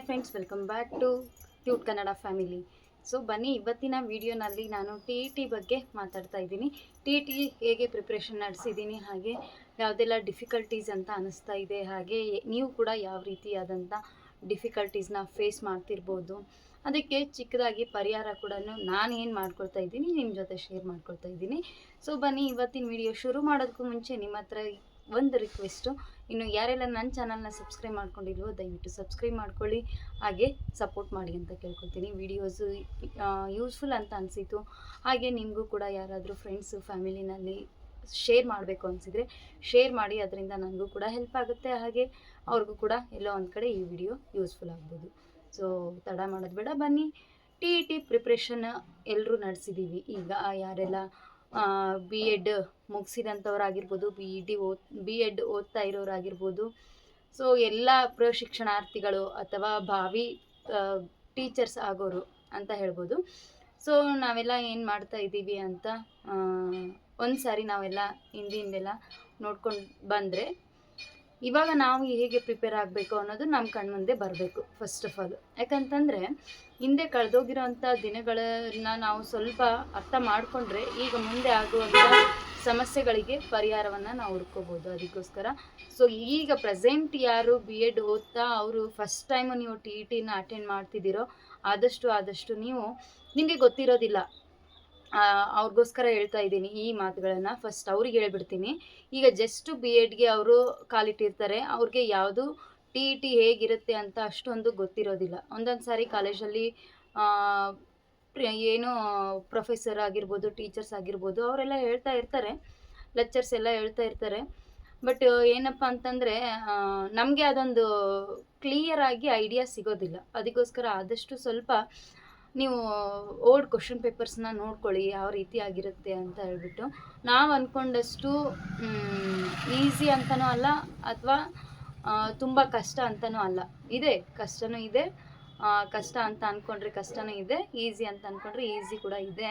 Hi friends welcome back to cute Kannada family so ಬನ್ನಿ, ಇವತ್ತಿನ ವಿಡಿಯೋನಲ್ಲಿ ನಾನು ಟಿ ಇ ಟಿ ಬಗ್ಗೆ ಮಾತಾಡ್ತಾ ಇದ್ದೀನಿ. ಟಿ ಟಿ ಹೇಗೆ ಪ್ರಿಪ್ರೇಷನ್ ನಡೆಸಿದ್ದೀನಿ, ಹಾಗೆ ಯಾವುದೆಲ್ಲ ಡಿಫಿಕಲ್ಟೀಸ್ ಅಂತ ಅನ್ನಿಸ್ತಾ ಇದೆ, ಹಾಗೆ ನೀವು ಕೂಡ ಯಾವ ರೀತಿಯಾದಂಥ ಡಿಫಿಕಲ್ಟೀಸ್ನ ಫೇಸ್ ಮಾಡ್ತಿರ್ಬೋದು. ಅದಕ್ಕೆ ಚಿಕ್ಕದಾಗಿ ಪರಿಹಾರ ಕೂಡ ನಾನು ಏನು ಮಾಡ್ಕೊಳ್ತಾ ಇದ್ದೀನಿ ನಿಮ್ಮ ಜೊತೆ ಶೇರ್ ಮಾಡ್ಕೊಳ್ತಾ ಇದ್ದೀನಿ. ಸೊ ಬನ್ನಿ, ಇವತ್ತಿನ ವಿಡಿಯೋ ಶುರು ಮಾಡೋದಕ್ಕೂ ಮುಂಚೆ ನಿಮ್ಮ ಹತ್ರ ಒಂದು ರಿಕ್ವೆಸ್ಟು ಇನ್ನು ಯಾರೆಲ್ಲ ನನ್ನ ಚಾನಲ್ನ ಸಬ್ಸ್ಕ್ರೈಬ್ ಮಾಡ್ಕೊಂಡಿಲ್ವೋ ದಯವಿಟ್ಟು ಸಬ್ಸ್ಕ್ರೈಬ್ ಮಾಡ್ಕೊಳ್ಳಿ. ಹಾಗೆ ಸಪೋರ್ಟ್ ಮಾಡಿ ಅಂತ ಕೇಳ್ಕೊತೀನಿ ವಿಡಿಯೋಸು ಯೂಸ್ಫುಲ್ ಅಂತ ಅನಿಸಿತು ಹಾಗೆ ನಿಮಗೂ ಕೂಡ ಯಾರಾದರೂ ಫ್ರೆಂಡ್ಸು ಫ್ಯಾಮಿಲಿನಲ್ಲಿ ಶೇರ್ ಮಾಡಬೇಕು ಅನಿಸಿದರೆ ಶೇರ್ ಮಾಡಿ, ಅದರಿಂದ ನನಗೂ ಕೂಡ ಹೆಲ್ಪ್ ಆಗುತ್ತೆ. ಹಾಗೆ ಅವ್ರಿಗೂ ಕೂಡ ಎಲ್ಲೋ ಒಂದು ಕಡೆ ಈ ವಿಡಿಯೋ ಯೂಸ್ಫುಲ್ ಆಗ್ಬೋದು. ಸೊ ತಡ ಮಾಡೋದು ಬೇಡ. ಬನ್ನಿ. ಟಿ ಇ ಟಿ ಪ್ರಿಪ್ರೇಷನ್ ಎಲ್ಲರೂ ನಡೆಸಿದ್ದೀವಿ ಈಗ ಯಾರೆಲ್ಲ ಬಿ ಎಡ್ ಮುಗಿಸಿದಂಥವ್ರಾಗಿರ್ಬೋದು ಬಿ ಇ ಡಿ ಓದ್ ಬಿ ಎಡ್ ಓದ್ತಾ ಇರೋರಾಗಿರ್ಬೋದು. ಸೊ ಎಲ್ಲ ಪ್ರಶಿಕ್ಷಣಾರ್ಥಿಗಳು ಅಥವಾ ಭಾವಿ ಟೀಚರ್ಸ್ ಆಗೋರು ಅಂತ ಹೇಳ್ಬೋದು. ಸೊ ನಾವೆಲ್ಲ ಏನು ಮಾಡ್ತಾ ಇದ್ದೀವಿ ಅಂತ ಒಂದು ಸಾರಿ ನಾವೆಲ್ಲ ಹಿಂದಿಂದೆಲ್ಲ ನೋಡ್ಕೊಂಡು ಬಂದರೆ ಇವಾಗ ನಾವು ಹೇಗೆ ಪ್ರಿಪೇರ್ ಆಗಬೇಕು ಅನ್ನೋದು ನಮ್ಮ ಕಣ್ಮುಂದೆ ಬರಬೇಕು ಫಸ್ಟ್ ಆಫ್ ಆಲ್ ಯಾಕಂತಂದರೆ, ಹಿಂದೆ ಕಳೆದೋಗಿರೋಂಥ ದಿನಗಳನ್ನ ನಾವು ಸ್ವಲ್ಪ ಅರ್ಥ ಮಾಡಿಕೊಂಡ್ರೆ ಈಗ ಮುಂದೆ ಆಗುವಂಥ ಸಮಸ್ಯೆಗಳಿಗೆ ಪರಿಹಾರವನ್ನು ನಾವು ಹುಡ್ಕೋಬೋದು ಅದಕ್ಕೋಸ್ಕರ. ಸೊ ಈಗ ಪ್ರೆಸೆಂಟ್ ಯಾರು ಬಿ ಎಡ್ ಓದ್ತಾ ಅವರು ಫಸ್ಟ್ ಟೈಮು ನೀವು ಟಿ ಇ ಟಿನ ಅಟೆಂಡ್ ಮಾಡ್ತಿದ್ದೀರೋ, ಆದಷ್ಟು ಆದಷ್ಟು ನೀವು ನಿಮಗೆ ಗೊತ್ತಿರೋದಿಲ್ಲ. ಅವ್ರಿಗೋಸ್ಕರ ಹೇಳ್ತಾ ಇದ್ದೀನಿ ಈ ಮಾತುಗಳನ್ನು. ಫಸ್ಟ್ ಅವ್ರಿಗೆ ಹೇಳ್ಬಿಡ್ತೀನಿ. ಈಗ ಜಸ್ಟ್ ಬಿ ಎಡ್ಗೆ ಅವರು ಕಾಲಿಟ್ಟಿರ್ತಾರೆ. ಅವ್ರಿಗೆ ಯಾವುದು ಟಿ ಇ ಟಿ ಹೇಗಿರುತ್ತೆ ಅಂತ ಅಷ್ಟೊಂದು ಗೊತ್ತಿರೋದಿಲ್ಲ. ಒಂದೊಂದು ಸಾರಿ ಕಾಲೇಜಲ್ಲಿ ಏನು ಪ್ರೊಫೆಸರ್ ಆಗಿರ್ಬೋದು ಟೀಚರ್ಸ್ ಆಗಿರ್ಬೋದು, ಅವರೆಲ್ಲ ಹೇಳ್ತಾ ಇರ್ತಾರೆ. ಲೆಕ್ಚರ್ಸ್ ಎಲ್ಲ ಹೇಳ್ತಾ ಇರ್ತಾರೆ. ಬಟ್ ಏನಪ್ಪ ಅಂತಂದರೆ ನಮಗೆ ಅದೊಂದು ಕ್ಲಿಯರ್ ಆಗಿ ಐಡಿಯಾ ಸಿಗೋದಿಲ್ಲ. ಅದಕ್ಕೋಸ್ಕರ ಆದಷ್ಟು ಸ್ವಲ್ಪ ನೀವು ಓಲ್ಡ್ ಕ್ವಶನ್ ಪೇಪರ್ಸ್ನ ನೋಡ್ಕೊಳ್ಳಿ, ಯಾವ ರೀತಿ ಆಗಿರುತ್ತೆ ಅಂತ ಹೇಳ್ಬಿಟ್ಟು. ನಾವು ಅಂದ್ಕೊಂಡಷ್ಟು ಈಸಿ ಅಂತನೂ ಅಲ್ಲ, ಅಥವಾ ತುಂಬ ಕಷ್ಟ ಅಂತನೂ ಅಲ್ಲ. ಇದೆ, ಕಷ್ಟನೂ ಇದೆ ಕಷ್ಟ ಅಂತ ಅಂದ್ಕೊಂಡ್ರೆ ಕಷ್ಟನೂ ಇದೆ ಈಸಿ ಅಂತ ಅಂದ್ಕೊಂಡ್ರೆ ಈಸಿ ಕೂಡ ಇದೆ.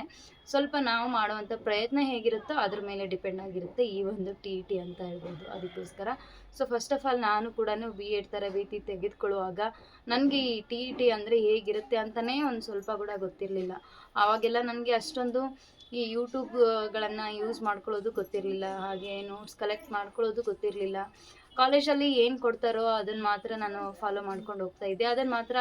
ಸ್ವಲ್ಪ ನಾವು ಮಾಡುವಂಥ ಪ್ರಯತ್ನ ಹೇಗಿರುತ್ತೋ ಅದ್ರ ಮೇಲೆ ಡಿಪೆಂಡ್ ಆಗಿರುತ್ತೆ ಈ ಒಂದು ಟಿ ಟಿ ಅಂತ ಹೇಳ್ಬೋದು. ಅದಕ್ಕೋಸ್ಕರ ಸೊ ಫಸ್ಟ್ ಆಫ್ ಆಲ್ ನಾನು ಕೂಡ ಬಿ ಎಡ್ ತರಬೇತಿ ತೆಗೆದುಕೊಳ್ಳುವಾಗ ನನಗೆ ಈ ಟಿ ಇ ಟಿ ಅಂದರೆ ಹೇಗಿರುತ್ತೆ ಅಂತಲೇ ಒಂದು ಸ್ವಲ್ಪ ಕೂಡ ಗೊತ್ತಿರಲಿಲ್ಲ. ಆವಾಗೆಲ್ಲ ನನಗೆ ಅಷ್ಟೊಂದು ಈ ಯೂಟ್ಯೂಬ್ಗಳನ್ನು ಯೂಸ್ ಮಾಡ್ಕೊಳ್ಳೋದು ಗೊತ್ತಿರಲಿಲ್ಲ, ಹಾಗೆ ನೋಟ್ಸ್ ಕಲೆಕ್ಟ್ ಮಾಡ್ಕೊಳ್ಳೋದು ಗೊತ್ತಿರಲಿಲ್ಲ. ಕಾಲೇಜಲ್ಲಿ ಏನು ಕೊಡ್ತಾರೋ ಅದನ್ನು ಮಾತ್ರ ನಾನು ಫಾಲೋ ಮಾಡ್ಕೊಂಡು ಹೋಗ್ತಾ ಇದ್ದೆ. ಅದನ್ನು ಮಾತ್ರ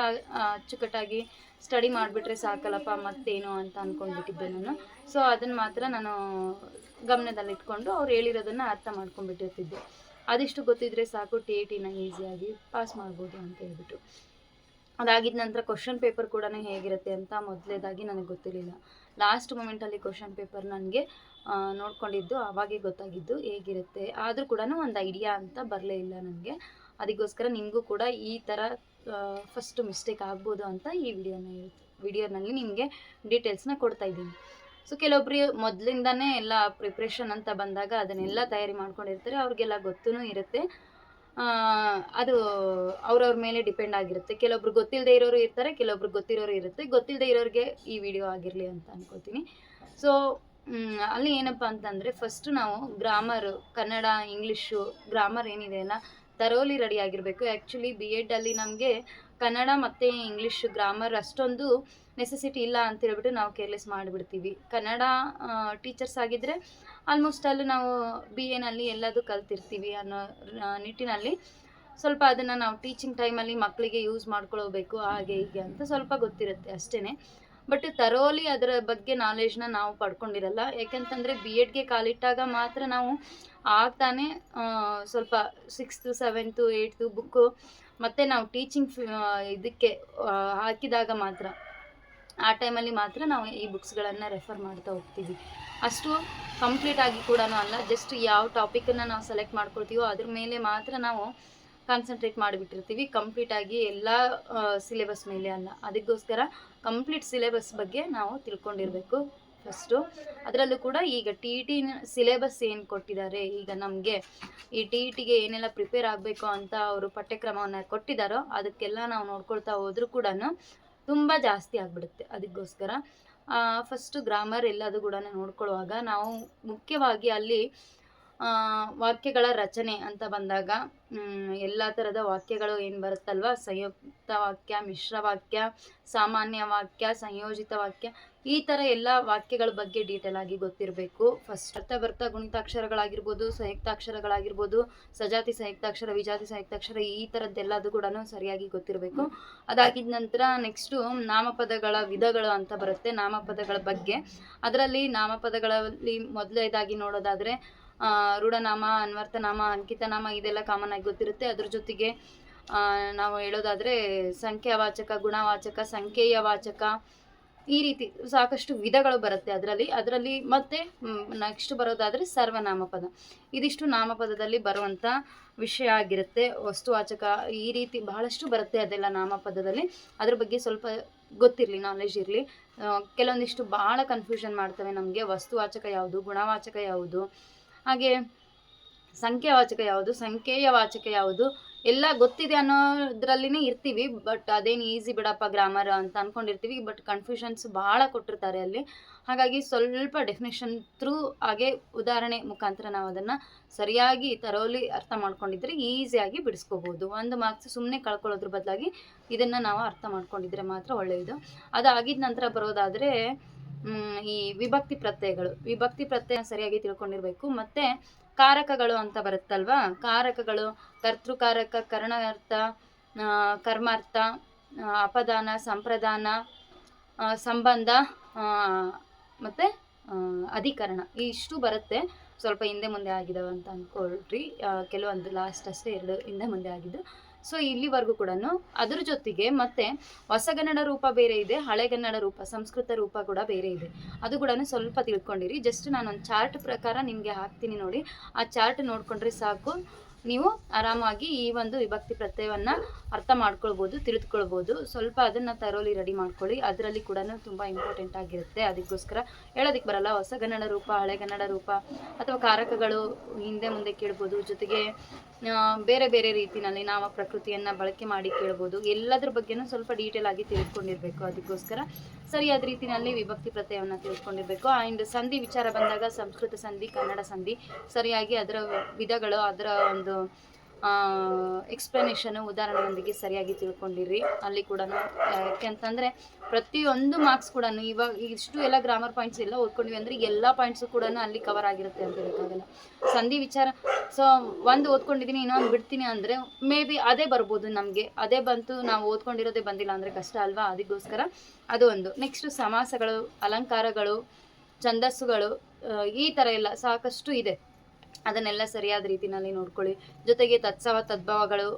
ಅಚ್ಚುಕಟ್ಟಾಗಿ ಸ್ಟಡಿ ಮಾಡಿಬಿಟ್ರೆ ಸಾಕಲ್ಲಪ್ಪ, ಮತ್ತೇನು ಅಂತ ಅಂದ್ಕೊಂಡ್ಬಿಟ್ಟಿದ್ದೆ ನಾನು. ಸೊ ಅದನ್ನು ಮಾತ್ರ ನಾನು ಗಮನದಲ್ಲಿಟ್ಕೊಂಡು ಅವ್ರು ಹೇಳಿರೋದನ್ನು ಅರ್ಥ ಮಾಡ್ಕೊಂಡ್ಬಿಟ್ಟಿರ್ತಿದ್ದೆ. ಅದಿಷ್ಟು ಗೊತ್ತಿದ್ರೆ ಸಾಕು ಟಿ ಇ ಟಿನ ಈಸಿಯಾಗಿ ಪಾಸ್ ಮಾಡ್ಬೋದು ಅಂತ ಹೇಳ್ಬಿಟ್ಟು. ಅದಾಗಿದ ನಂತರ ಕ್ವಶನ್ ಪೇಪರ್ ಕೂಡ ಹೇಗಿರುತ್ತೆ ಅಂತ ಮೊದಲೇದಾಗಿ ನನಗೆ ಗೊತ್ತಿರಲಿಲ್ಲ. ಲಾಸ್ಟ್ ಮೂಮೆಂಟಲ್ಲಿ ಕ್ವಶನ್ ಪೇಪರ್ ನನಗೆ ನೋಡ್ಕೊಂಡಿದ್ದು, ಆವಾಗೇ ಗೊತ್ತಾಗಿದ್ದು ಹೇಗಿರುತ್ತೆ. ಆದರೂ ಕೂಡ ಒಂದು ಐಡಿಯಾ ಅಂತ ಬರಲೇ ಇಲ್ಲ ನನಗೆ. ಅದಕ್ಕೋಸ್ಕರ ನಿಮಗೂ ಕೂಡ ಈ ಥರ ಫಸ್ಟ್ ಮಿಸ್ಟೇಕ್ ಆಗ್ಬೋದು ಅಂತ ಈ ವಿಡಿಯೋನ ವಿಡಿಯೋನಲ್ಲಿ ನಿಮಗೆ ಡೀಟೇಲ್ಸ್ನ ಕೊಡ್ತಾ ಇದ್ದೀನಿ. ಸೊ ಕೆಲವೊಬ್ರು ಮೊದಲಿಂದನೇ ಎಲ್ಲ ಪ್ರಿಪ್ರೇಷನ್ ಅಂತ ಬಂದಾಗ ಅದನ್ನೆಲ್ಲ ತಯಾರಿ ಮಾಡ್ಕೊಂಡಿರ್ತಾರೆ, ಅವ್ರಿಗೆಲ್ಲ ಗೊತ್ತೂ ಇರುತ್ತೆ. ಅದು ಅವ್ರವ್ರ ಮೇಲೆ ಡಿಪೆಂಡ್ ಆಗಿರುತ್ತೆ. ಕೆಲವೊಬ್ರು ಗೊತ್ತಿಲ್ಲದೆ ಇರೋರು ಇರ್ತಾರೆ, ಕೆಲವೊಬ್ರು ಗೊತ್ತಿರೋರು ಇರುತ್ತೆ. ಗೊತ್ತಿಲ್ಲದೆ ಇರೋರಿಗೆ ಈ ವಿಡಿಯೋ ಆಗಿರಲಿ ಅಂತ ಅನ್ಕೋತೀನಿ. ಸೊ ಅಲ್ಲಿ ಏನಪ್ಪ ಅಂತಂದರೆ ಫಸ್ಟು ನಾವು ಗ್ರಾಮರು ಕನ್ನಡ ಇಂಗ್ಲೀಷು ಗ್ರಾಮರ್ ಏನಿದೆ ಅಲ್ಲ ತರೋಲಿ ರೆಡಿ ಆಗಿರಬೇಕು. ಆ್ಯಕ್ಚುಲಿ ಬಿ ಎಡ್ಡಲ್ಲಿ ನಮಗೆ ಕನ್ನಡ ಮತ್ತು ಇಂಗ್ಲೀಷ್ ಗ್ರಾಮರ್ ಅಷ್ಟೊಂದು ನೆಸೆಸಿಟಿ ಇಲ್ಲ ಅಂತ ಹೇಳ್ಬಿಟ್ಟು ನಾವು ಕೇರ್ಲೆಸ್ ಮಾಡಿಬಿಡ್ತೀವಿ. ಕನ್ನಡ ಟೀಚರ್ಸ್ ಆಗಿದ್ದರೆ ಆಲ್ಮೋಸ್ಟ್ ಅಲ್ಲಿ ನಾವು ಬಿ ಎನಲ್ಲಿ ಎಲ್ಲದೂ ಕಲ್ತಿರ್ತೀವಿ ಅನ್ನೋ ನಿಟ್ಟಿನಲ್ಲಿ ಸ್ವಲ್ಪ ಅದನ್ನು ನಾವು ಟೀಚಿಂಗ್ ಟೈಮಲ್ಲಿ ಮಕ್ಕಳಿಗೆ ಯೂಸ್ ಮಾಡ್ಕೊಳ್ಬೇಕು, ಹಾಗೆ ಹೀಗೆ ಅಂತ ಸ್ವಲ್ಪ ಗೊತ್ತಿರುತ್ತೆ ಅಷ್ಟೇ ಬಟ್ ತರೋಲಿ ಅದರ ಬಗ್ಗೆ ನಾಲೆಜ್ನ ನಾವು ಪಡ್ಕೊಂಡಿರಲ್ಲ. ಯಾಕಂತಂದರೆ ಬಿ ಎಡ್ಗೆ ಕಾಲಿಟ್ಟಾಗ ಮಾತ್ರ ನಾವು ಆಗ್ತಾನೆ ಸ್ವಲ್ಪ ಸಿಕ್ಸ್ತು ಸೆವೆಂತು ಏಯ್ತು ಬುಕ್ಕು ಮತ್ತು ನಾವು ಟೀಚಿಂಗ್ ಇದಕ್ಕೆ ಹಾಕಿದಾಗ ಮಾತ್ರ, ಆ ಟೈಮಲ್ಲಿ ಮಾತ್ರ ನಾವು ಈ ಬುಕ್ಸ್ಗಳನ್ನು ರೆಫರ್ ಮಾಡ್ತಾ ಹೋಗ್ತೀವಿ. ಅಷ್ಟು ಕಂಪ್ಲೀಟ್ ಆಗಿ ಕೂಡ ಅಲ್ಲ ಜಸ್ಟ್ ಯಾವ ಟಾಪಿಕನ್ನು ನಾವು ಸೆಲೆಕ್ಟ್ ಮಾಡ್ಕೊಳ್ತೀವೋ ಅದ್ರ ಮೇಲೆ ಮಾತ್ರ ನಾವು ಕಾನ್ಸಂಟ್ರೇಟ್ ಮಾಡಿಬಿಟ್ಟಿರ್ತೀವಿ. ಕಂಪ್ಲೀಟಾಗಿ ಎಲ್ಲ ಸಿಲೆಬಸ್ ಮೇಲೆ ಅಲ್ಲ. ಅದಕ್ಕೋಸ್ಕರ ಕಂಪ್ಲೀಟ್ ಸಿಲೆಬಸ್ ಬಗ್ಗೆ ನಾವು ತಿಳ್ಕೊಂಡಿರಬೇಕು. ಫಸ್ಟು ಅದರಲ್ಲೂ ಕೂಡ ಈಗ ಟಿ ಇ ಟಿ ಸಿಲೆಬಸ್ ಏನು ಕೊಟ್ಟಿದ್ದಾರೆ, ಈಗ ನಮಗೆ ಈ ಟಿ ಇ ಟಿಗೆ ಏನೆಲ್ಲ ಪ್ರಿಪೇರ್ ಆಗಬೇಕು ಅಂತ ಅವರು ಪಠ್ಯಕ್ರಮವನ್ನು ಕೊಟ್ಟಿದ್ದಾರೋ ಅದಕ್ಕೆಲ್ಲ ನಾವು ನೋಡ್ಕೊಳ್ತಾ ಹೋದರೂ ಕೂಡ ತುಂಬ ಜಾಸ್ತಿ ಆಗಿಬಿಡುತ್ತೆ ಅದಕ್ಕೋಸ್ಕರ. ಫಸ್ಟು ಗ್ರಾಮರ್ ಎಲ್ಲದು ಕೂಡ ನೋಡ್ಕೊಳ್ಳುವಾಗ ನಾವು ಮುಖ್ಯವಾಗಿ ಅಲ್ಲಿ ವಾಕ್ಯಗಳ ರಚನೆ ಅಂತ ಬಂದಾಗ ಎಲ್ಲ ಥರದ ವಾಕ್ಯಗಳು ಏನು ಬರುತ್ತಲ್ವ? ಸಂಯುಕ್ತ ವಾಕ್ಯ, ಮಿಶ್ರ ವಾಕ್ಯ, ಸಾಮಾನ್ಯ ವಾಕ್ಯ, ಸಂಯೋಜಿತ ವಾಕ್ಯ ಈ ಥರ ಎಲ್ಲ ವಾಕ್ಯಗಳ ಬಗ್ಗೆ ಡೀಟೇಲ್ ಆಗಿ ಗೊತ್ತಿರಬೇಕು. ಫಸ್ಟ್ ಅರ್ಥ ಬರ್ತಾ ಗುಣಿತಾಕ್ಷರಗಳಾಗಿರ್ಬೋದು, ಸಂಯುಕ್ತಾಕ್ಷರಗಳಾಗಿರ್ಬೋದು, ಸಜಾತಿ ಸಂಯುಕ್ತಾಕ್ಷರ, ವಿಜಾತಿ ಸಂಯುಕ್ತಾಕ್ಷರ ಈ ಥರದ್ದೆಲ್ಲದು ಕೂಡ ಸರಿಯಾಗಿ ಗೊತ್ತಿರಬೇಕು. ಅದಾಗಿದ ನಂತರ ನೆಕ್ಸ್ಟು ನಾಮಪದಗಳ ವಿಧಗಳು ಅಂತ ಬರುತ್ತೆ. ನಾಮಪದಗಳ ಬಗ್ಗೆ. ಅದರಲ್ಲಿ ನಾಮಪದಗಳಲ್ಲಿ ಮೊದಲೇದಾಗಿ ನೋಡೋದಾದರೆ ರೂಢನಾಮ, ಅನ್ವರ್ಥನಾಮ, ಅಂಕಿತನಾಮ ಇದೆಲ್ಲ ಕಾಮನ್ ಆಗಿ ಗೊತ್ತಿರುತ್ತೆ. ಅದ್ರ ಜೊತೆಗೆ ನಾವು ಹೇಳೋದಾದರೆ ಸಂಖ್ಯಾವಾಚಕ, ಗುಣವಾಚಕ ಸಂಖ್ಯೆಯ ವಾಚಕ ಈ ರೀತಿ ಸಾಕಷ್ಟು ವಿಧಗಳು ಬರುತ್ತೆ ಅದರಲ್ಲಿ. ಅದರಲ್ಲಿ ಮತ್ತೆ ನೆಕ್ಸ್ಟ್ ಬರೋದಾದರೆ ಸರ್ವನಾಮಪದ. ಇದಿಷ್ಟು ನಾಮಪದದಲ್ಲಿ ಬರುವಂಥ ವಿಷಯ ಆಗಿರುತ್ತೆ. ವಸ್ತುವಾಚಕ ಈ ರೀತಿ ಬಹಳಷ್ಟು ಬರುತ್ತೆ ಅದೆಲ್ಲ ನಾಮಪದದಲ್ಲಿ. ಅದ್ರ ಬಗ್ಗೆ ಸ್ವಲ್ಪ ಗೊತ್ತಿರಲಿ ನಾಲೆಜ್ ಇರಲಿ. ಕೆಲವೊಂದಿಷ್ಟು ಭಾಳ ಕನ್ಫ್ಯೂಷನ್ ಮಾಡ್ತವೆ ನಮಗೆ. ವಸ್ತುವಾಚಕ ಯಾವುದು, ಗುಣವಾಚಕ ಯಾವುದು. ಹಾಗೆ ಸಂಖ್ಯಾವಾಚಕ ಯಾವುದು ಸಂಖ್ಯೆಯ ವಾಚಕ ಯಾವುದು. ಎಲ್ಲ ಗೊತ್ತಿದೆ ಅನ್ನೋದ್ರಲ್ಲಿನೇ ಇರ್ತೀವಿ ಬಟ್ ಅದೇನು ಈಸಿ ಬಿಡಪ್ಪ ಗ್ರಾಮರ್ ಅಂತ ಅನ್ಕೊಂಡಿರ್ತೀವಿ ಬಟ್ ಕನ್ಫ್ಯೂಷನ್ಸ್ ಭಾಳ ಕೊಟ್ಟಿರ್ತಾರೆ ಅಲ್ಲಿ. ಹಾಗಾಗಿ ಸ್ವಲ್ಪ ಡೆಫಿನೇಷನ್ ಥ್ರೂ ಹಾಗೆ ಉದಾಹರಣೆ ಮುಖಾಂತರ ನಾವು ಅದನ್ನು ಸರಿಯಾಗಿ ತರೋಲಿ ಅರ್ಥ ಮಾಡ್ಕೊಂಡಿದ್ರೆ ಈಸಿಯಾಗಿ ಬಿಡಿಸ್ಕೋಬೋದು. ಒಂದು ಮಾರ್ಕ್ಸ್ ಸುಮ್ಮನೆ ಕಳ್ಕೊಳ್ಳೋದ್ರ ಬದಲಾಗಿ ಇದನ್ನು ನಾವು ಅರ್ಥ ಮಾಡ್ಕೊಂಡಿದ್ರೆ ಮಾತ್ರ ಒಳ್ಳೆಯದು ಅದಾಗಿದ ನಂತರ ಬರೋದಾದರೆ ಈ ವಿಭಕ್ತಿ ಪ್ರತ್ಯಯಗಳು. ವಿಭಕ್ತಿ ಪ್ರತ್ಯಯ ಸರಿಯಾಗಿ ತಿಳ್ಕೊಂಡಿರಬೇಕು. ಮತ್ತೆ ಕಾರಕಗಳು ಅಂತ ಬರುತ್ತಲ್ವಾ? ಕಾರಕಗಳು ಕರ್ತೃಕಾರಕ ಕರ್ಣಾರ್ಥ ಕರ್ಮಾರ್ಥ ಅಪದಾನ ಸಂಪ್ರದಾನ ಸಂಬಂಧ ಮತ್ತೆ ಅಧಿಕರಣ ಇಷ್ಟು ಬರುತ್ತೆ. ಸ್ವಲ್ಪ ಹಿಂದೆ ಮುಂದೆ ಆಗಿದಾವೆ ಅಂತ ಅಂದ್ಕೊಳ್ರಿ ಕೆಲವೊಂದು ಲಾಸ್ಟ್ ಅಷ್ಟೇ ಎರಡು ಹಿಂದೆ ಮುಂದೆ ಆಗಿದ್ದು. ಸೊ ಇಲ್ಲಿವರೆಗೂ ಕೂಡ ಅದ್ರ ಜೊತೆಗೆ ಮತ್ತೆ ಹೊಸಗನ್ನಡ ರೂಪ ಬೇರೆ ಇದೆ, ಹಳೆಗನ್ನಡ ರೂಪ, ಸಂಸ್ಕೃತ ರೂಪ ಕೂಡ ಬೇರೆ ಇದೆ. ಅದು ಕೂಡ ಸ್ವಲ್ಪ ತಿಳ್ಕೊಂಡಿರಿ. ಜಸ್ಟ್ ನಾನೊಂದು ಚಾರ್ಟ್ ಪ್ರಕಾರ ನಿಮಗೆ ಹಾಕ್ತೀನಿ ನೋಡಿ. ಆ ಚಾರ್ಟ್ ನೋಡ್ಕೊಂಡ್ರೆ ಸಾಕು. ನೀವು ಆರಾಮಾಗಿ ಈ ಒಂದು ವಿಭಕ್ತಿ ಪ್ರತ್ಯಯವನ್ನು ಅರ್ಥ ಮಾಡ್ಕೊಳ್ಬೋದು ತಿಳಿದುಕೊಳ್ಬೋದು ಸ್ವಲ್ಪ ಅದನ್ನು ತರೋಲಿ ರೆಡಿ ಮಾಡ್ಕೊಳ್ಳಿ. ಅದರಲ್ಲಿ ಕೂಡ ತುಂಬ ಇಂಪಾರ್ಟೆಂಟ್ ಆಗಿರುತ್ತೆ. ಅದಕ್ಕೋಸ್ಕರ ಹೇಳೋದಕ್ಕೆ ಬರಲ್ಲ. ಹೊಸಗನ್ನಡ ರೂಪ ಹಳೆಗನ್ನಡ ರೂಪ ಅಥವಾ ಕಾರಕಗಳು ಹಿಂದೆ ಮುಂದೆ ಕೇಳ್ಬೋದು. ಜೊತೆಗೆ ಬೇರೆ ಬೇರೆ ರೀತಿನಲ್ಲಿ ನಾವು ಪ್ರಕೃತಿಯನ್ನು ಬಳಕೆ ಮಾಡಿ ಕೇಳ್ಬೋದು. ಎಲ್ಲದ್ರ ಬಗ್ಗೆನೂ ಸ್ವಲ್ಪ ಡೀಟೇಲ್ ಆಗಿ ತಿಳ್ಕೊಂಡಿರ್ಬೇಕು ಅದಕ್ಕೋಸ್ಕರ. ಸರಿಯಾದ ರೀತಿಯಲ್ಲಿ ವಿಭಕ್ತಿ ಪ್ರತ್ಯಯವನ್ನ ತಿಳ್ಕೊಂಡಿರ್ಬೇಕು. ಆ್ಯಂಡ್ ಸಂಧಿ ವಿಚಾರ ಬಂದಾಗ ಸಂಸ್ಕೃತ ಸಂಧಿ, ಕನ್ನಡ ಸಂಧಿ, ಸರಿಯಾಗಿ ಅದರ ವಿಧಗಳು, ಅದರ ಒಂದು ಎಕ್ಸ್ಪ್ಲನೇಷನು ಉದಾಹರಣೆಯೊಂದಿಗೆ ಸರಿಯಾಗಿ ತಿಳ್ಕೊಂಡಿರಿ. ಅಲ್ಲಿ ಕೂಡ ಯಾಕೆಂತಂದರೆ ಪ್ರತಿಯೊಂದು ಮಾರ್ಕ್ಸ್ ಕೂಡ ಇವಾಗ ಇಷ್ಟು ಎಲ್ಲ ಗ್ರಾಮರ್ ಪಾಯಿಂಟ್ಸ್ ಎಲ್ಲ ಓದ್ಕೊಂಡ್ವಿ ಅಂದರೆ ಎಲ್ಲ ಪಾಯಿಂಟ್ಸು ಕೂಡ ಅಲ್ಲಿ ಕವರ್ ಆಗಿರುತ್ತೆ ಅಂತ ಹೇಳೋಕ್ಕಾಗಲ್ಲ ಸಂಧಿ ವಿಚಾರ ಸೊ ಒಂದು ಓದ್ಕೊಂಡಿದ್ದೀನಿ ಇನ್ನೊಂದು ಬಿಡ್ತೀನಿ ಅಂದರೆ ಮೇ ಬಿ ಅದೇ ಬರ್ಬೋದು ನಮಗೆ. ಅದೇ ಬಂತು, ನಾವು ಓದ್ಕೊಂಡಿರೋದೇ ಬಂದಿಲ್ಲ ಅಂದರೆ ಕಷ್ಟ ಅಲ್ವಾ? ಅದಕ್ಕೋಸ್ಕರ ಅದು ಒಂದು. ನೆಕ್ಸ್ಟ್ ಸಮಾಸಗಳು, ಅಲಂಕಾರಗಳು, ಛಂದಸ್ಸುಗಳು ಈ ಥರ ಎಲ್ಲ ಸಾಕಷ್ಟು ಇದೆ. ಅದನ್ನೆಲ್ಲ ಸರಿಯಾದ ರೀತಿನಲ್ಲಿ ನೋಡ್ಕೊಳ್ಳಿ. ಜೊತೆಗೆ ತತ್ಸವ ತದ್ಭವಗಳು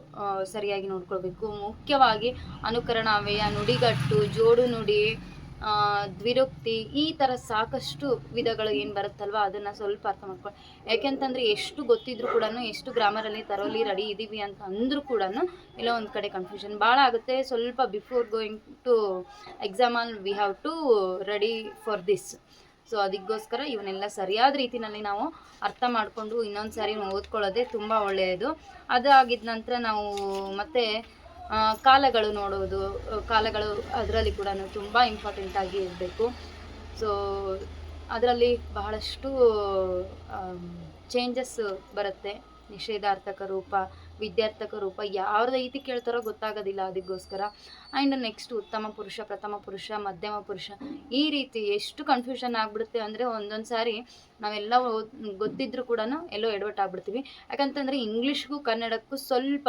ಸರಿಯಾಗಿ ನೋಡ್ಕೊಳ್ಬೇಕು. ಮುಖ್ಯವಾಗಿ ಅನುಕರಣ ಅವ್ಯಯ ನುಡಿಗಟ್ಟು, ಜೋಡು ನುಡಿ ದ್ವಿರುಕ್ತಿ, ಈ ಥರ ಸಾಕಷ್ಟು ವಿಧಗಳು ಏನು ಬರುತ್ತಲ್ವ, ಅದನ್ನು ಸ್ವಲ್ಪ ಅರ್ಥ ಮಾಡ್ಕೊಳ್ಳಿ. ಯಾಕೆಂತಂದರೆ ಎಷ್ಟು ಗೊತ್ತಿದ್ರು ಕೂಡ ಎಷ್ಟು ಗ್ರಾಮರಲ್ಲಿ ತರೋಲಿ ರೆಡಿ ಇದ್ದೀವಿ ಅಂತ ಅಂದರೂ ಕೂಡ ಎಲ್ಲೋ ಒಂದು ಕಡೆ ಕನ್ಫ್ಯೂಷನ್ ಭಾಳ ಆಗುತ್ತೆ. ಸ್ವಲ್ಪ before going to exam all we have to ready for this so ಅದಕ್ಕೋಸ್ಕರ ಇವನ್ನೆಲ್ಲ ಸರಿಯಾದ ರೀತಿನಲ್ಲಿ ನಾವು ಅರ್ಥ ಮಾಡಿಕೊಂಡು ಇನ್ನೊಂದು ಸಾರಿ ಓದ್ಕೊಳ್ಳೋದೇ ತುಂಬ ಒಳ್ಳೆಯದು. ಅದಾಗಿದ ನಂತರ ನಾವು ಮತ್ತೆ ಕಾಲಗಳು ನೋಡೋದು ಕಾಲಗಳು ಅದರಲ್ಲಿ ಕೂಡ ತುಂಬ ಇಂಪಾರ್ಟೆಂಟ್ ಆಗಿ ಇರಬೇಕು. ಸೊ ಅದರಲ್ಲಿ ಬಹಳಷ್ಟು ಚೇಂಜಸ್ ಬರುತ್ತೆ. ನಿಷೇಧಾರ್ಥಕ ರೂಪ ವಿದ್ಯಾರ್ಥಕ ರೂಪ ಯಾವ ಐತಿ ಕೇಳ್ತಾರೋ ಗೊತ್ತಾಗೋದಿಲ್ಲ ಅದಕ್ಕೋಸ್ಕರ. ಆ್ಯಂಡ್ ನೆಕ್ಸ್ಟ್ ಉತ್ತಮ ಪುರುಷ, ಪ್ರಥಮ ಪುರುಷ, ಮಧ್ಯಮ ಪುರುಷ ಈ ರೀತಿ ಎಷ್ಟು ಕನ್ಫ್ಯೂಷನ್ ಆಗಿಬಿಡುತ್ತೆ ಅಂದರೆ ಒಂದೊಂದು ಸಾರಿ ನಾವೆಲ್ಲ ಗೊತ್ತಿದ್ರು ಕೂಡ ಎಲ್ಲೋ ಎಡವಟ್ಟಾಗ್ಬಿಡ್ತೀವಿ. ಯಾಕಂತಂದರೆ ಇಂಗ್ಲೀಷ್ಗೂ ಕನ್ನಡಕ್ಕೂ ಸ್ವಲ್ಪ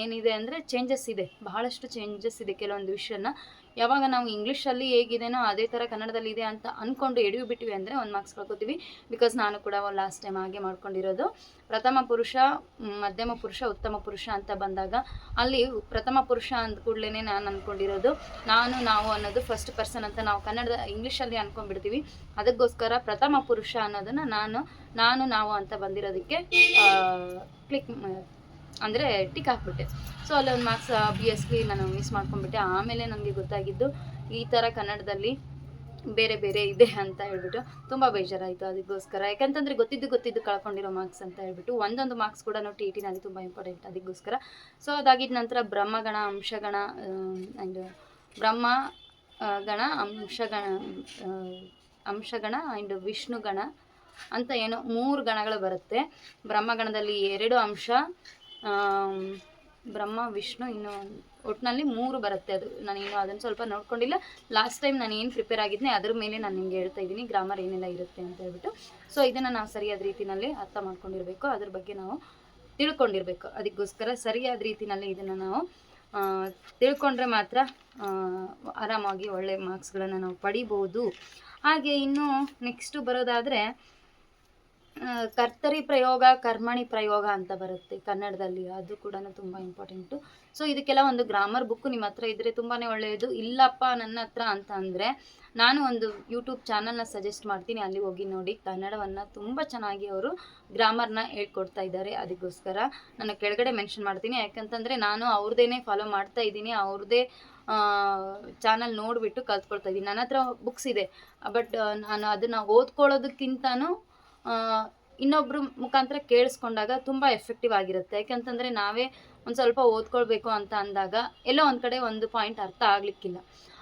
ಏನಿದೆ ಅಂದರೆ ಚೇಂಜಸ್ ಇದೆ. ಬಹಳಷ್ಟು ಚೇಂಜಸ್ ಇದೆ ಕೆಲವೊಂದು ವಿಷಯನ. ಯಾವಾಗ ನಾವು ಇಂಗ್ಲೀಷಲ್ಲಿ ಹೇಗಿದೆನೋ ಅದೇ ಥರ ಕನ್ನಡದಲ್ಲಿ ಇದೆ ಅಂತ ಅಂದ್ಕೊಂಡು ಎಡವಿ ಬಿಟ್ವಿ ಅಂದರೆ ಒಂದು ಮಾರ್ಕ್ಸ್ ಕಳ್ಕೊತೀವಿ. ಬಿಕಾಸ್ ನಾನು ಕೂಡ ಲಾಸ್ಟ್ ಟೈಮ್ ಹಾಗೆ ಮಾಡ್ಕೊಂಡಿರೋದು. ಪ್ರಥಮ ಪುರುಷ, ಮಧ್ಯಮ ಪುರುಷ, ಉತ್ತಮ ಪುರುಷ ಅಂತ ಬಂದಾಗ ಅಲ್ಲಿ ಪ್ರಥಮ ಪುರುಷ ಅಂದ ಕೂಡಲೇ ನಾನು ಅಂದ್ಕೊಂಡಿರೋದು ನಾನು, ನಾವು ಅನ್ನೋದು ಫಸ್ಟ್ ಪರ್ಸನ್ ಅಂತ ನಾವು ಕನ್ನಡದ ಇಂಗ್ಲೀಷಲ್ಲಿ ಅಂದ್ಕೊಂಡ್ಬಿಡ್ತೀವಿ ಅದಕ್ಕೋಸ್ಕರ ಪ್ರಥಮ ಪುರುಷ ಅನ್ನೋದನ್ನು ನಾನು ನಾನು, ನಾವು ಅಂತ ಬಂದಿರೋದಕ್ಕೆ ಕ್ಲಿಕ್ ಅಂದರೆ ಟಿಕ್ ಹಾಕ್ಬಿಟ್ಟೆ. ಸೊ ಅಲ್ಲೊಂದು ಮಾರ್ಕ್ಸ್ ಆಬ್ವಿಯಸ್ಲಿ ನಾನು ಮಿಸ್ ಮಾಡ್ಕೊಂಡ್ಬಿಟ್ಟೆ. ಆಮೇಲೆ ನನಗೆ ಗೊತ್ತಾಗಿದ್ದು ಈ ಥರ ಕನ್ನಡದಲ್ಲಿ ಬೇರೆ ಬೇರೆ ಇದೆ ಅಂತ ಹೇಳ್ಬಿಟ್ಟು ತುಂಬ ಬೇಜಾರಾಯಿತು ಅದಕ್ಕೋಸ್ಕರ. ಯಾಕಂತಂದರೆ ಗೊತ್ತಿದ್ದು ಗೊತ್ತಿದ್ದು ಕಳ್ಕೊಂಡಿರೋ ಮಾರ್ಕ್ಸ್ ಅಂತ ಹೇಳ್ಬಿಟ್ಟು ಒಂದೊಂದು ಮಾರ್ಕ್ಸ್ ಕೂಡ ಟಿ ಟಿ ಟಿನಲ್ಲಿ ತುಂಬ ಇಂಪಾರ್ಟೆಂಟ್ ಅದಕ್ಕೋಸ್ಕರ. ಸೊ ಅದಾಗಿದ ನಂತರ ಬ್ರಹ್ಮಗಣ, ಅಂಶಗಣ ಆ್ಯಂಡ್ ಬ್ರಹ್ಮ ಗಣ, ಅಂಶಗಣ ಅಂಶಗಣ ಆ್ಯಂಡ್ ವಿಷ್ಣುಗಣ ಅಂತ ಏನೋ ಮೂರು ಗಣಗಳು ಬರುತ್ತೆ. ಬ್ರಹ್ಮಗಣದಲ್ಲಿ ಎರಡು ಅಂಶ ಬ್ರಹ್ಮ, ವಿಷ್ಣು ಇನ್ನು ಒಟ್ಟಿನಲ್ಲಿ ಮೂರು ಬರುತ್ತೆ ಅದು. ನಾನು ಇನ್ನು ಅದನ್ನು ಸ್ವಲ್ಪ ನೋಡ್ಕೊಂಡಿಲ್ಲ. ಲಾಸ್ಟ್ ಟೈಮ್ ನಾನು ಏನು ಪ್ರಿಪೇರ್ ಆಗಿದ್ದೆ ಅದ್ರ ಮೇಲೆ ನಾನು ನಿಮಗೆ ಹೇಳ್ತಾ ಇದ್ದೀನಿ ಗ್ರಾಮರ್ ಏನೆಲ್ಲ ಇರುತ್ತೆ ಅಂತ ಹೇಳ್ಬಿಟ್ಟು. ಸೊ ಇದನ್ನು ನಾವು ಸರಿಯಾದ ರೀತಿಯಲ್ಲಿ ಅರ್ಥ ಮಾಡ್ಕೊಂಡಿರಬೇಕು. ಅದ್ರ ಬಗ್ಗೆ ನಾವು ತಿಳ್ಕೊಂಡಿರಬೇಕು. ಅದಕ್ಕೋಸ್ಕರ ಸರಿಯಾದ ರೀತಿಯಲ್ಲಿ ಇದನ್ನು ನಾವು ತಿಳ್ಕೊಂಡ್ರೆ ಮಾತ್ರ ಆರಾಮಾಗಿ ಒಳ್ಳೆ ಮಾರ್ಕ್ಸ್ಗಳನ್ನು ನಾವು ಪಡಿಬೋದು. ಹಾಗೆ ಇನ್ನು ನೆಕ್ಸ್ಟು ಬರೋದಾದರೆ ಕರ್ತರಿ ಪ್ರಯೋಗ, ಕರ್ಮಣಿ ಪ್ರಯೋಗ ಅಂತ ಬರುತ್ತೆ ಕನ್ನಡದಲ್ಲಿ. ಅದು ಕೂಡ ತುಂಬ ಇಂಪಾರ್ಟೆಂಟು ಸೊ ಇದಕ್ಕೆಲ್ಲ ಒಂದು ಗ್ರಾಮರ್ ಬುಕ್ ನಿಮ್ಮ ಹತ್ರ ಇದ್ದರೆ ತುಂಬಾ ಒಳ್ಳೆಯದು. ಇಲ್ಲಪ್ಪ ನನ್ನ ಹತ್ರ ಅಂತ ಅಂದರೆ, ನಾನು ಒಂದು ಯೂಟ್ಯೂಬ್ ಚಾನಲ್ನ ಸಜೆಸ್ಟ್ ಮಾಡ್ತೀನಿ. ಅಲ್ಲಿ ಹೋಗಿ ನೋಡಿ. ಕನ್ನಡವನ್ನು ತುಂಬ ಚೆನ್ನಾಗಿ ಅವರು ಗ್ರಾಮರ್ನ ಹೇಳ್ಕೊಡ್ತಾ ಇದ್ದಾರೆ. ಅದಕ್ಕೋಸ್ಕರ ನಾನು ಕೆಳಗಡೆ ಮೆನ್ಷನ್ ಮಾಡ್ತೀನಿ. ಯಾಕಂತಂದರೆ, ನಾನು ಅವ್ರದ್ದೇನೆ ಫಾಲೋ ಮಾಡ್ತಾ ಇದ್ದೀನಿ. ಅವ್ರದ್ದೇ ಚಾನಲ್ ನೋಡಿಬಿಟ್ಟು ಕಲ್ತ್ಕೊಳ್ತಾ ಇದ್ದೀನಿ. ನನ್ನ ಹತ್ರ ಬುಕ್ಸ್ ಇದೆ. ಬಟ್ ನಾನು ಅದನ್ನು ಓದ್ಕೊಳ್ಳೋದಕ್ಕಿಂತನೂ ಇನ್ನೊಬ್ಬರು ಮುಖಾಂತರ ಕೇಳಿಸ್ಕೊಂಡಾಗ ತುಂಬ ಎಫೆಕ್ಟಿವ್ ಆಗಿರುತ್ತೆ. ಯಾಕೆಂತಂದ್ರೆ ನಾವೇ ಒಂದು ಸ್ವಲ್ಪ ಓದ್ಕೊಳ್ಬೇಕು ಅಂತ ಅಂದಾಗ ಎಲ್ಲೋ ಒಂದು ಕಡೆ ಒಂದು ಪಾಯಿಂಟ್ ಅರ್ಥ ಆಗಲಿಕ್ಕಿಲ್ಲ.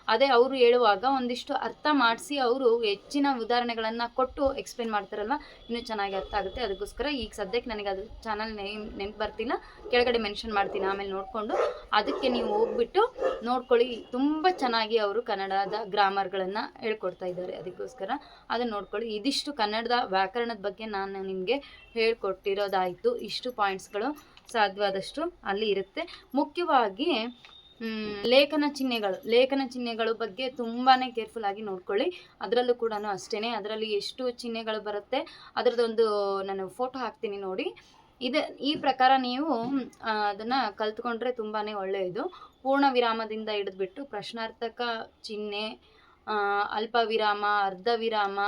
ಅದೇ ಅವರು ಹೇಳುವಾಗ ಒಂದಿಷ್ಟು ಅರ್ಥ ಮಾಡಿಸಿ ಅವರು ಹೆಚ್ಚಿನ ಉದಾಹರಣೆಗಳನ್ನು ಕೊಟ್ಟು ಎಕ್ಸ್ಪ್ಲೇನ್ ಮಾಡ್ತಾರಲ್ವ? ಇನ್ನೂ ಚೆನ್ನಾಗಿ ಅರ್ಥ ಆಗುತ್ತೆ. ಅದಕ್ಕೋಸ್ಕರ ಈಗ ಸದ್ಯಕ್ಕೆ ನನಗೆ ಅದು ಚಾನಲ್ ನೇಮ್ ನೆನ್ಪು ಬರ್ತಿಲ್ಲ. ಕೆಳಗಡೆ ಮೆನ್ಷನ್ ಮಾಡ್ತೀನಿ ಆಮೇಲೆ ನೋಡಿಕೊಂಡು. ಅದಕ್ಕೆ ನೀವು ಹೋಗ್ಬಿಟ್ಟು ನೋಡ್ಕೊಳ್ಳಿ. ತುಂಬ ಚೆನ್ನಾಗಿ ಅವರು ಕನ್ನಡದ ಗ್ರಾಮರ್ಗಳನ್ನು ಹೇಳ್ಕೊಡ್ತಾ ಇದ್ದಾರೆ. ಅದಕ್ಕೋಸ್ಕರ ಅದನ್ನು ನೋಡ್ಕೊಳ್ಳಿ. ಇದಿಷ್ಟು ಕನ್ನಡದ ವ್ಯಾಕರಣದ ಬಗ್ಗೆ ನಾನು ನಿಮಗೆ ಹೇಳ್ಕೊಟ್ಟಿರೋದಾಯಿತು. ಇಷ್ಟು ಪಾಯಿಂಟ್ಸ್ಗಳು ಸಾಧ್ಯವಾದಷ್ಟು ಅಲ್ಲಿ ಇರುತ್ತೆ. ಮುಖ್ಯವಾಗಿ ಲೇಖನ ಚಿಹ್ನೆಗಳು ಲೇಖನ ಚಿಹ್ನೆಗಳು ಬಗ್ಗೆ ತುಂಬಾ ಕೇರ್ಫುಲ್ ಆಗಿ ನೋಡ್ಕೊಳ್ಳಿ. ಅದರಲ್ಲೂ ಕೂಡ ಅಷ್ಟೇನೆ. ಅದರಲ್ಲಿ ಎಷ್ಟು ಚಿಹ್ನೆಗಳು ಬರುತ್ತೆ, ಅದರದ್ದೊಂದು ನಾನು ಫೋಟೋ ಹಾಕ್ತೀನಿ ನೋಡಿ. ಇದೆ, ಈ ಪ್ರಕಾರ ನೀವು ಅದನ್ನು ಕಲ್ತ್ಕೊಂಡ್ರೆ ತುಂಬಾ ಒಳ್ಳೆಯದು. ಪೂರ್ಣ ವಿರಾಮದಿಂದ ಹಿಡಿದ್ಬಿಟ್ಟು ಪ್ರಶ್ನಾರ್ಥಕ ಚಿಹ್ನೆ ಅಲ್ಪ ವಿರಾಮ, ಅರ್ಧ ವಿರಾಮ,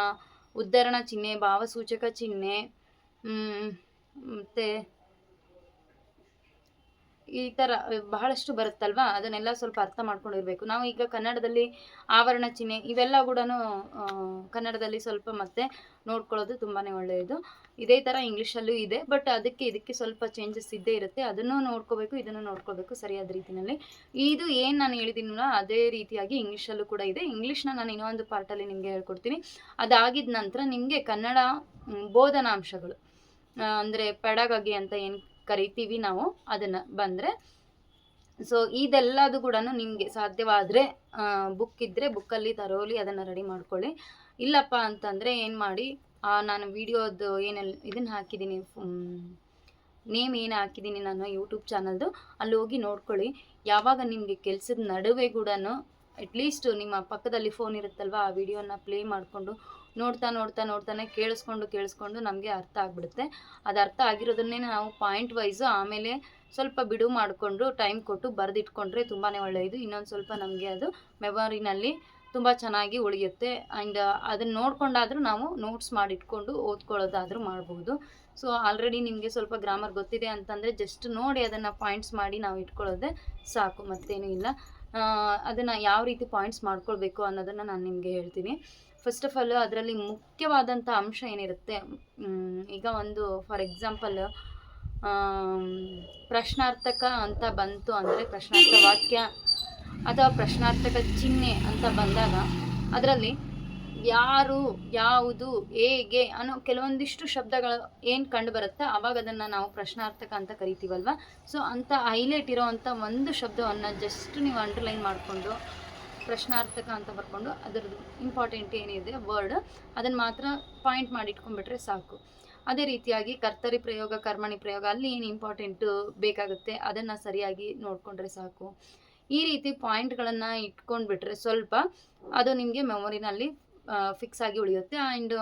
ಉದ್ಧರಣ ಚಿಹ್ನೆ, ಭಾವಸೂಚಕ ಚಿಹ್ನೆ ಮತ್ತೆ ಈ ಥರ ಬಹಳಷ್ಟು ಬರುತ್ತಲ್ವಾ? ಅದನ್ನೆಲ್ಲ ಸ್ವಲ್ಪ ಅರ್ಥ ಮಾಡ್ಕೊಂಡಿರ್ಬೇಕು. ನಾವು ಈಗ ಕನ್ನಡದಲ್ಲಿ ಆವರಣ ಚಿಹ್ನೆ ಇವೆಲ್ಲ ಕೂಡ ಕನ್ನಡದಲ್ಲಿ ಸ್ವಲ್ಪ ಮತ್ತೆ ನೋಡ್ಕೊಳ್ಳೋದು ತುಂಬಾ ಒಳ್ಳೆಯದು. ಇದೇ ಥರ ಇಂಗ್ಲೀಷಲ್ಲೂ ಇದೆ, ಬಟ್ ಅದಕ್ಕೆ ಇದಕ್ಕೆ ಸ್ವಲ್ಪ ಚೇಂಜಸ್ ಇದ್ದೇ ಇರುತ್ತೆ. ಅದನ್ನು ನೋಡ್ಕೋಬೇಕು, ಇದನ್ನು ನೋಡ್ಕೋಬೇಕು ಸರಿಯಾದ ರೀತಿಯಲ್ಲಿ. ಇದು ಏನು ನಾನು ಹೇಳಿದ್ದೀನಲ್ಲ ಅದೇ ರೀತಿಯಾಗಿ ಇಂಗ್ಲೀಷಲ್ಲೂ ಕೂಡ ಇದೆ. ಇಂಗ್ಲೀಷ್ನ ನಾನು ಇನ್ನೊಂದು ಪಾರ್ಟಲ್ಲಿ ನಿಮಗೆ ಹೇಳ್ಕೊಡ್ತೀನಿ. ಅದಾಗಿದ ನಂತರ ನಿಮಗೆ ಕನ್ನಡ ಬೋಧನಾಂಶಗಳು ಅಂದರೆ ಪೆಡಗಾಗಿ ಅಂತ ಏನು ಕರಿತೀವಿ ನಾವು ಅದನ್ನು ಬಂದರೆ. ಸೊ ಇದೆಲ್ಲದು ಕೂಡ ನಿಮಗೆ ಸಾಧ್ಯವಾದರೆ ಬುಕ್ ಇದ್ದರೆ ಬುಕ್ಕಲ್ಲಿ ತರೋಲಿ ಅದನ್ನು ರೆಡಿ ಮಾಡ್ಕೊಳ್ಳಿ. ಇಲ್ಲಪ್ಪ ಅಂತಂದರೆ ಏನು ಮಾಡಿ ನಾನು ವಿಡಿಯೋದು ಏನೆಲ್ಲ ಇದನ್ನು ಹಾಕಿದ್ದೀನಿ ನೇಮ್ ಏನು ಹಾಕಿದ್ದೀನಿ ನಾನು ಯೂಟ್ಯೂಬ್ ಚಾನಲ್ದು ಅಲ್ಲಿ ಹೋಗಿ ನೋಡ್ಕೊಳ್ಳಿ. ಯಾವಾಗ ನಿಮಗೆ ಕೆಲಸದ ನಡುವೆ ಕೂಡ ಅಟ್ಲೀಸ್ಟ್ ನಿಮ್ಮ ಪಕ್ಕದಲ್ಲಿ ಫೋನ್ ಇರುತ್ತಲ್ವ? ಆ ವಿಡಿಯೋನ ಪ್ಲೇ ಮಾಡಿಕೊಂಡು ನೋಡ್ತಾ ನೋಡ್ತಾ, ನೋಡ್ತಾನೆ ಕೇಳಿಸ್ಕೊಂಡು ಕೇಳಿಸ್ಕೊಂಡು ನಮಗೆ ಅರ್ಥ ಆಗಿಬಿಡುತ್ತೆ. ಅದು ಅರ್ಥ ಆಗಿರೋದನ್ನೇ ನಾವು ಪಾಯಿಂಟ್ ವೈಸು ಆಮೇಲೆ ಸ್ವಲ್ಪ ಬಿಡು ಮಾಡಿಕೊಂಡು ಟೈಮ್ ಕೊಟ್ಟು ಬರೆದಿಟ್ಕೊಂಡ್ರೆ ತುಂಬಾ ಒಳ್ಳೆಯದು. ಇನ್ನೊಂದು ಸ್ವಲ್ಪ ನಮಗೆ ಅದು ಮೆಮೊರಿನಲ್ಲಿ ತುಂಬ ಚೆನ್ನಾಗಿ ಉಳಿಯುತ್ತೆ. ಆ್ಯಂಡ್ ಅದನ್ನು ನೋಡ್ಕೊಂಡಾದರೂ ನಾವು ನೋಟ್ಸ್ ಮಾಡಿಟ್ಕೊಂಡು ಓದ್ಕೊಳ್ಳೋದಾದರೂ ಮಾಡ್ಬೋದು. ಸೊ ಆಲ್ರೆಡಿ ನಿಮಗೆ ಸ್ವಲ್ಪ ಗ್ರಾಮರ್ ಗೊತ್ತಿದೆ ಅಂತಂದರೆ ಜಸ್ಟ್ ನೋಡಿ ಅದನ್ನು ಪಾಯಿಂಟ್ಸ್ ಮಾಡಿ ನಾವು ಇಟ್ಕೊಳ್ಳೋದೆ ಸಾಕು, ಮತ್ತೇನೂ ಇಲ್ಲ. ಅದನ್ನು ಯಾವ ರೀತಿ ಪಾಯಿಂಟ್ಸ್ ಮಾಡ್ಕೊಳ್ಬೇಕು ಅನ್ನೋದನ್ನು ನಾನು ನಿಮಗೆ ಹೇಳ್ತೀನಿ. ಫಸ್ಟ್ ಆಫ್ ಆಲ್ ಅದರಲ್ಲಿ ಮುಖ್ಯವಾದಂಥ ಅಂಶ ಏನಿರುತ್ತೆ? ಈಗ ಒಂದು ಫಾರ್ ಎಕ್ಸಾಂಪಲ್ ಪ್ರಶ್ನಾರ್ಥಕ ಅಂತ ಬಂತು ಅಂದರೆ ಪ್ರಶ್ನಾರ್ಥ ವಾಕ್ಯ ಅಥವಾ ಪ್ರಶ್ನಾರ್ಥಕ ಚಿಹ್ನೆ ಅಂತ ಬಂದಾಗ, ಅದರಲ್ಲಿ ಯಾರು, ಯಾವುದು, ಹೇಗೆ ಅನ್ನೋ ಕೆಲವೊಂದಿಷ್ಟು ಶಬ್ದಗಳು ಏನು ಕಂಡು ಬರುತ್ತೆ ಅವಾಗ ಅದನ್ನು ನಾವು ಪ್ರಶ್ನಾರ್ಥಕ ಅಂತ ಕರಿತೀವಲ್ವ? ಸೊ ಅಂಥ ಹೈಲೈಟ್ ಇರೋವಂಥ ಒಂದು ಶಬ್ದವನ್ನು ಜಸ್ಟ್ ನೀವು ಅಂಡರ್ಲೈನ್ ಮಾಡಿಕೊಂಡು, ಪ್ರಶ್ನಾರ್ಥಕ ಅಂತ ಬರ್ಕೊಂಡು ಅದರದ್ದು ಇಂಪಾರ್ಟೆಂಟ್ ಏನಿದೆ ವರ್ಡ್ ಅದನ್ನು ಮಾತ್ರ ಪಾಯಿಂಟ್ ಮಾಡಿ ಇಟ್ಕೊಂಡ್ಬಿಟ್ರೆ ಸಾಕು. ಅದೇ ರೀತಿಯಾಗಿ ಕರ್ತರಿ ಪ್ರಯೋಗ, ಕರ್ಮಣಿ ಪ್ರಯೋಗ ಅಲ್ಲಿ ಏನು ಇಂಪಾರ್ಟೆಂಟು ಬೇಕಾಗುತ್ತೆ ಅದನ್ನು ಸರಿಯಾಗಿ ನೋಡಿಕೊಂಡ್ರೆ ಸಾಕು. ಈ ರೀತಿ ಪಾಯಿಂಟ್ಗಳನ್ನು ಇಟ್ಕೊಂಡ್ಬಿಟ್ರೆ ಸ್ವಲ್ಪ ಅದು ನಿಮಗೆ ಮೆಮೊರಿನಲ್ಲಿ ಫಿಕ್ಸ್ ಆಗಿ ಉಳಿಯುತ್ತೆ. ಆ್ಯಂಡ್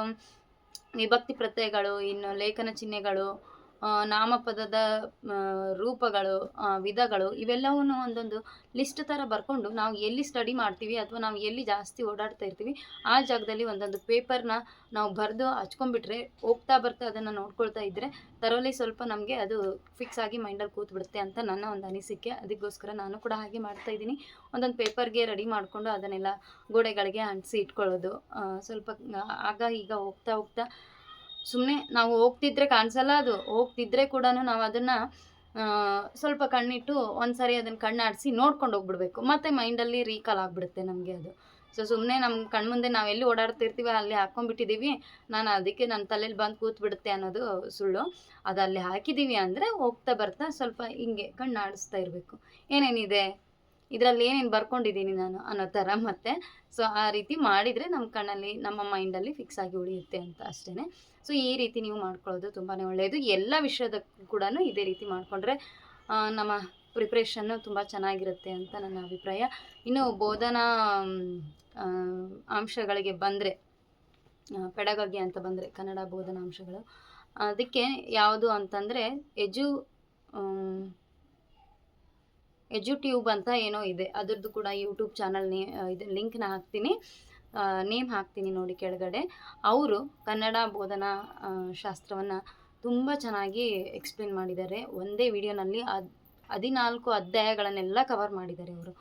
ವಿಭಕ್ತಿ ಪ್ರತ್ಯಯಗಳು ಇನ್ನು ಲೇಖನ ಚಿಹ್ನೆಗಳು ನಾಮಪದದ ರೂಪಗಳು ವಿಧಗಳು ಇವೆಲ್ಲವನ್ನು ಒಂದೊಂದು ಲಿಸ್ಟ್ ಥರ ಬರ್ಕೊಂಡು ನಾವು ಎಲ್ಲಿ ಸ್ಟಡಿ ಮಾಡ್ತೀವಿ ಅಥವಾ ನಾವು ಎಲ್ಲಿ ಜಾಸ್ತಿ ಓಡಾಡ್ತಾ ಇರ್ತೀವಿ, ಆ ಜಾಗದಲ್ಲಿ ಒಂದೊಂದು ಪೇಪರ್ನ ನಾವು ಬರೆದು ಹಚ್ಕೊಂಡ್ಬಿಟ್ರೆ ಹೋಗ್ತಾ ಬರ್ತಾ ಅದನ್ನು ನೋಡ್ಕೊಳ್ತಾ ಇದ್ದರೆ ತರೋಲಿ ಸ್ವಲ್ಪ ನಮಗೆ ಅದು ಫಿಕ್ಸ್ ಆಗಿ ಮೈಂಡಲ್ಲಿ ಕೂತ್ಬಿಡುತ್ತೆ ಅಂತ ನನ್ನ ಒಂದು ಅನಿಸಿಕೆ. ಅದಕ್ಕೋಸ್ಕರ ನಾನು ಕೂಡ ಹಾಗೆ ಮಾಡ್ತಾ ಇದ್ದೀನಿ. ಒಂದೊಂದು ಪೇಪರ್ಗೆ ರೆಡಿ ಮಾಡಿಕೊಂಡು ಅದನ್ನೆಲ್ಲ ಗೋಡೆಗಳಿಗೆ ಅಂಟಿಸಿ ಇಟ್ಕೊಳ್ಳೋದು. ಸ್ವಲ್ಪ ಆಗ ಈಗ ಹೋಗ್ತಾ ಹೋಗ್ತಾ ಸುಮ್ಮನೆ ನಾವು ಹೋಗ್ತಿದ್ರೆ ಕಾಣಿಸಲ್ಲ ಅದು. ಹೋಗ್ತಿದ್ರೆ ಕೂಡ ನಾವು ಅದನ್ನು ಸ್ವಲ್ಪ ಕಣ್ಣಿಟ್ಟು ಒಂದು ಅದನ್ನ ಕಣ್ಣಾಡಿಸಿ ನೋಡ್ಕೊಂಡು ಹೋಗ್ಬಿಡ್ಬೇಕು. ಮತ್ತು ಮೈಂಡಲ್ಲಿ ರೀಕಾಲ್ ಆಗಿಬಿಡುತ್ತೆ ನಮಗೆ ಅದು. ಸೊ ಸುಮ್ಮನೆ ನಮ್ಮ ಕಣ್ಮುಂದೆ ನಾವು ಎಲ್ಲಿ ಓಡಾಡ್ತಿರ್ತೀವಿ ಅಲ್ಲಿ ಹಾಕ್ಕೊಂಡ್ಬಿಟ್ಟಿದ್ದೀವಿ ನಾನು ಅದಕ್ಕೆ ನನ್ನ ತಲೆಯಲ್ಲಿ ಬಂದು ಕೂತ್ಬಿಡುತ್ತೆ ಅನ್ನೋದು ಸುಳ್ಳು. ಅದು ಅಲ್ಲಿ ಹಾಕಿದ್ದೀವಿ ಅಂದರೆ ಹೋಗ್ತಾ ಬರ್ತಾ ಸ್ವಲ್ಪ ಹಿಂಗೆ ಕಣ್ಣಾಡಿಸ್ತಾ ಇರಬೇಕು. ಏನೇನಿದೆ? ಇದರಲ್ಲಿ ಏನೇನು ಬರ್ಕೊಂಡಿದ್ದೀನಿ ನಾನು ಅನ್ನೋ ಥರ ಮತ್ತೆ ಸೊ ಆ ರೀತಿ ಮಾಡಿದರೆ ನಮ್ಮ ಕಣ್ಣಲ್ಲಿ, ನಮ್ಮ ಮೈಂಡಲ್ಲಿ ಫಿಕ್ಸ್ ಆಗಿ ಉಳಿಯುತ್ತೆ ಅಂತ ಅಷ್ಟೇ ಸೊ ಈ ರೀತಿ ನೀವು ಮಾಡ್ಕೊಳ್ಳೋದು ತುಂಬಾ ಒಳ್ಳೆಯದು ಎಲ್ಲ ವಿಷಯದ ಕೂಡ ಇದೇ ರೀತಿ ಮಾಡಿಕೊಂಡ್ರೆ ನಮ್ಮ ಪ್ರಿಪ್ರೇಷನ್ನು ತುಂಬ ಚೆನ್ನಾಗಿರುತ್ತೆ ಅಂತ ನನ್ನ ಅಭಿಪ್ರಾಯ. ಇನ್ನು ಬೋಧನಾ ಅಂಶಗಳಿಗೆ ಬಂದರೆ ಪೆಡಗಾಗಿ ಅಂತ ಬಂದರೆ, ಕನ್ನಡ ಬೋಧನಾ ಅಂಶಗಳು, ಅದಕ್ಕೆ ಯಾವುದು ಅಂತಂದರೆ, ಎಜು ಎಜುಟ್ಯೂಬ್ ಅಂತ ಏನೋ ಇದೆ. ಅದರದ್ದು ಕೂಡ ಯೂಟ್ಯೂಬ್ ಚಾನಲ್ ನೇ ಇದು. ಲಿಂಕ್ನ ಹಾಕ್ತೀನಿ. ನೇಮ್ ಹಾಕ್ತೀನಿ ನೋಡಿ ಕೆಳಗಡೆ. ಅವರು ಕನ್ನಡ ಬೋಧನಾ ಶಾಸ್ತ್ರವನ್ನು ತುಂಬ ಚೆನ್ನಾಗಿ ಎಕ್ಸ್ಪ್ಲೇನ್ ಮಾಡಿದ್ದಾರೆ. ಒಂದೇ ವಿಡಿಯೋನಲ್ಲಿ ಅದು ಹದಿನಾಲ್ಕು ಅಧ್ಯಾಯಗಳನ್ನೆಲ್ಲ ಕವರ್ ಮಾಡಿದ್ದಾರೆ ಅವರು.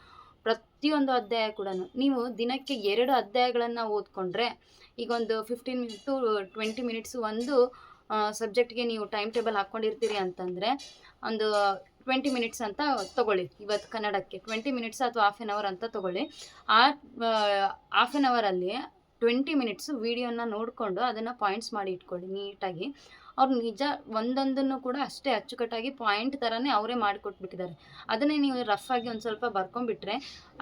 ಪ್ರತಿಯೊಂದು ಅಧ್ಯಾಯ ಕೂಡ ನೀವು ದಿನಕ್ಕೆ ಎರಡು ಅಧ್ಯಾಯಗಳನ್ನು ಓದ್ಕೊಂಡ್ರೆ, ಈಗ ಒಂದು ಫಿಫ್ಟೀನ್ ಟು ಟ್ವೆಂಟಿ ಮಿನಿಟ್ಸ್ ಒಂದು ಸಬ್ಜೆಕ್ಟ್ಗೆ ನೀವು ಟೈಮ್ ಟೇಬಲ್ ಹಾಕ್ಕೊಂಡಿರ್ತೀರಿ ಅಂತಂದರೆ, ಒಂದು ಟ್ವೆಂಟಿ ಮಿನಿಟ್ಸ್ ಅಂತ ತಗೊಳ್ಳಿ ಇವತ್ತು ಕನ್ನಡಕ್ಕೆ. ಟ್ವೆಂಟಿ ಮಿನಿಟ್ಸ್ ಅಥವಾ ಹಾಫ್ ಆನ್ ಅವರ್ ಅಂತ ತಗೊಳ್ಳಿ. ಆ ಹಾಫ್ ಆನ್ ಅವರಲ್ಲಿ ಟ್ವೆಂಟಿ ಮಿನಿಟ್ಸ್ ವೀಡಿಯೋನ ನೋಡಿಕೊಂಡು ಅದನ್ನು ಪಾಯಿಂಟ್ಸ್ ಮಾಡಿ ಇಟ್ಕೊಳ್ಳಿ ನೀಟಾಗಿ. ಅವ್ರು ನಿಜ ಒಂದೊಂದನ್ನು ಕೂಡ ಅಷ್ಟೇ ಅಚ್ಚುಕಟ್ಟಾಗಿ ಪಾಯಿಂಟ್ ಥರನೇ ಅವರೇ ಮಾಡಿಕೊಟ್ಬಿಟ್ಟಿದ್ದಾರೆ. ಅದನ್ನೇ ನೀವು ರಫ್ ಆಗಿ ಒಂದು ಸ್ವಲ್ಪ ಬರ್ಕೊಂಡ್ಬಿಟ್ರೆ